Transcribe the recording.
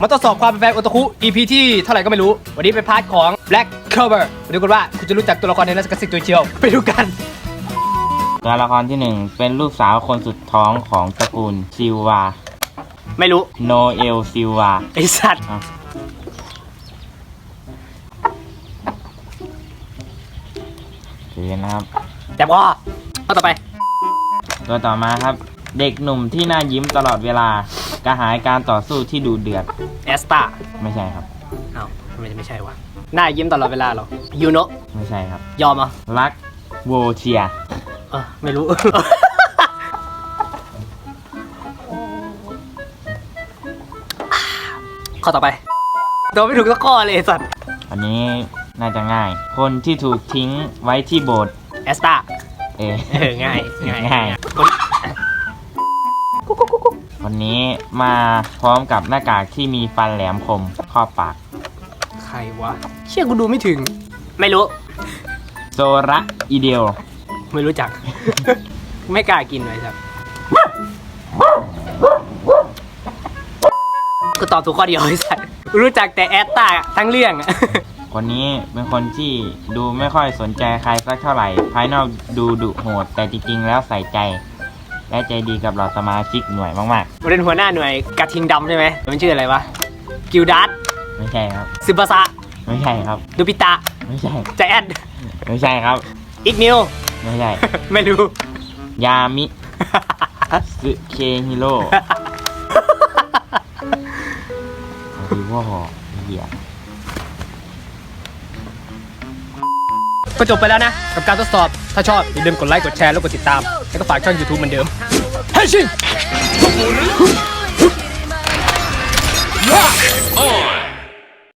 มาทดสอบความเป็นแฟนโอตาคุ EP ที่เท่าไหร่ก็ไม่รู้ วันนี้เป็นพาร์ทของ Black Clover มาดูกันว่าคุณจะรู้จักตัวละครในนักสิกตัวเชียว ไปดูกัน ตัวละครที่หนึ่งเป็นลูกสาวคนสุดท้องของตระกูลซิลวา ไม่รู้ โนเอลซิลวา ไอสัตว์ถือนะครับ แต่ว่าเอาต่อไป ตัวต่อมาครับ เด็กหนุ่มที่น่ายิ้มตลอดเวลา กระหายการต่อสู้ที่ดูเดือด แอสตาไม่ใช่ครับ อ้าวทำไมจะไม่ใช่วะหน้ายิ้มตลอดเวลาเหรอยูโนะไม่ใช่ครับ ยอมเหรอะรักโวเชียเออไม่รู้ ข้อต่อไปตัวไม่ถูกสักข้อเลยไอ้สัตว์อันนี้น่าจะง่าย คนที่ถูกทิ้งไว้ที่โบสถ์แอสตาเออเออง่ายง่ายง่ายคน วันนี้มาพร้อมกับหน้ากากที่มีฟันแหลมคมครอบปาก ใครวะ เชื่อกูดูไม่ถึง ไม่รู้ โซระอีเดียวไม่รู้จัก ไม่กล้ากินเลยครับกูตอบถูกข้อเดียวไอ้สัตว์รู้จักแต่แอสตาทั้งเรื่องอะคนนี้เป็นคนที่ดูไม่ค่อยสนใจใครสักเท่าไหร่ ภายนอกดูดุโหด แต่จริงๆแล้วใส่ใจ และใจดีกับเราสมาชิกหน่วยมากมันเป็นหัวหน้าหน่วยกระทิงดำใช่ไหมมันชื่ออะไรวะ กิลดัสๆ ไม่ใช่ครับ ซึบาซะไม่ใช่ครับ ดูปิตะไม่ใช่ ใจแอดไม่ใช่ครับ อีกนิว ไม่ใช่ ไม่รู้ ยามิสึเคฮิโร่เอาดีว่าหอเหี้ยก็จบไปแล้วนะ กับการทดสอบ ถ้าชอบอย่าลืมกดไลค์ กดแชร์ แล้วกดติดตาม แล้วก็ฝากช่อง YouTube เหมือนเดิมเฮ้ยชิง